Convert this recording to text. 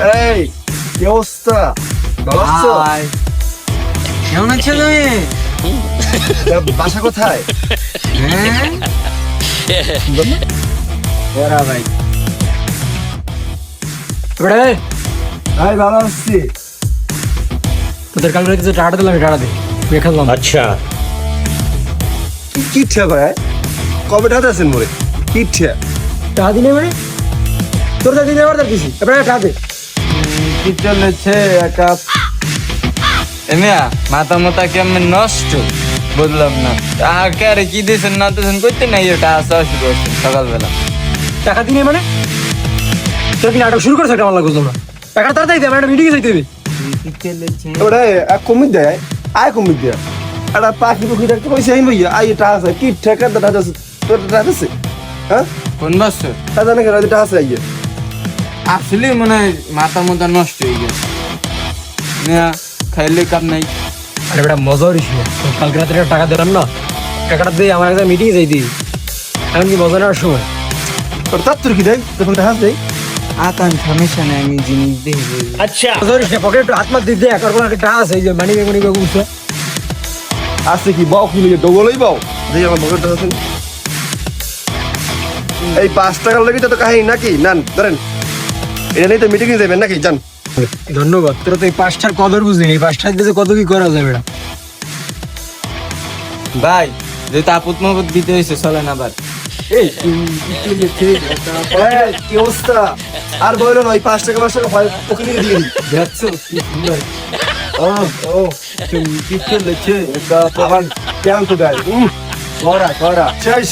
এই কি অবস্থা? ভাই কেমন আছো তুমি? বাসা কোথায়? হ্যাঁ? ওরা ভাই। রে ভালো আছি। তোদের কালকে কিছু টাটা দিলাম টাটা দে। দেখালাম আচ্ছা। কি ইচ্ছা করে কবে টাটা আছেন মোরে? কি ইচ্ছা টাকা দিলে মানে? তোর টাকা দিলে আবার তার কিছু এবার টাকা দে। কি চলেছে একা এমিয়া মাথা মাথা কেমন নষ্ট? বুঝলাম না। আগে আরে কি দিয়েছেন না দিয়েছেন করতে নাই এটা আসা শুরু হচ্ছে সকালবেলা। টাকা দিনে মানে? তোর কি নাটক শুরু করেছে কেমন লাগল না টাকা তাড়াতাড়ি দে আমার একটা মিটিং যাইতে হবে। কি চলেছে ওরে এক কমিট দেয় আয়। কমিট দেয় একটা পাখি পুখি দেখতে কইছে আইন ভাইয়া আই এটা আছে কি ঠেকা দাদা আছে তোর টাকা আছে? হ্যাঁ? কোন তা জানে কেন এটা আছে আইয়ে। আসলে মানে মাথার মধ্যে নষ্ট হয়ে গেছে। না খাইলে কাপ নাই। আরে বেটা মজা হইছিল কালকে রাতে একটা টাকা দিলাম না টাকাটা দিয়ে আমার একটা মিটিং যাই দিই। এখন কি মজা নেওয়ার সময়? তোর তার তোর কি দেয়? তখন টাকা দেয় আকান সমস্যা নেই আমি জিনিস আচ্ছা। মজা হইছে একটু হাত মাত দিয়ে দেখ কোনো একটা টাকা আছে এই যে মানি বেগুনি কি বাও কি লিখে ডগলই বাও? দেখি আমার পকেটটা আছে। এই পাঁচ টাকার লাগে তো কাহিনী নাকি? নান ধরেন। এটা নিয়ে তো মিটিং এ যাবেন নাকি? জান ধন্যবাদ তোরা তো এই পাঁচটার কদর বুঝলি এই পাঁচটার দিয়ে কত কি করা যায় বেটা ভাই যেহেতু আপত মহবত দিতে হয়েছে চলেন আবার। এই কি অবস্থা? আর বলো না ওই পাঁচ টাকা পাঁচ টাকা ভয় দিয়ে দিই। দেখছ? ও ও কি চলেছে কেমন তো গাই করা করা। সেই।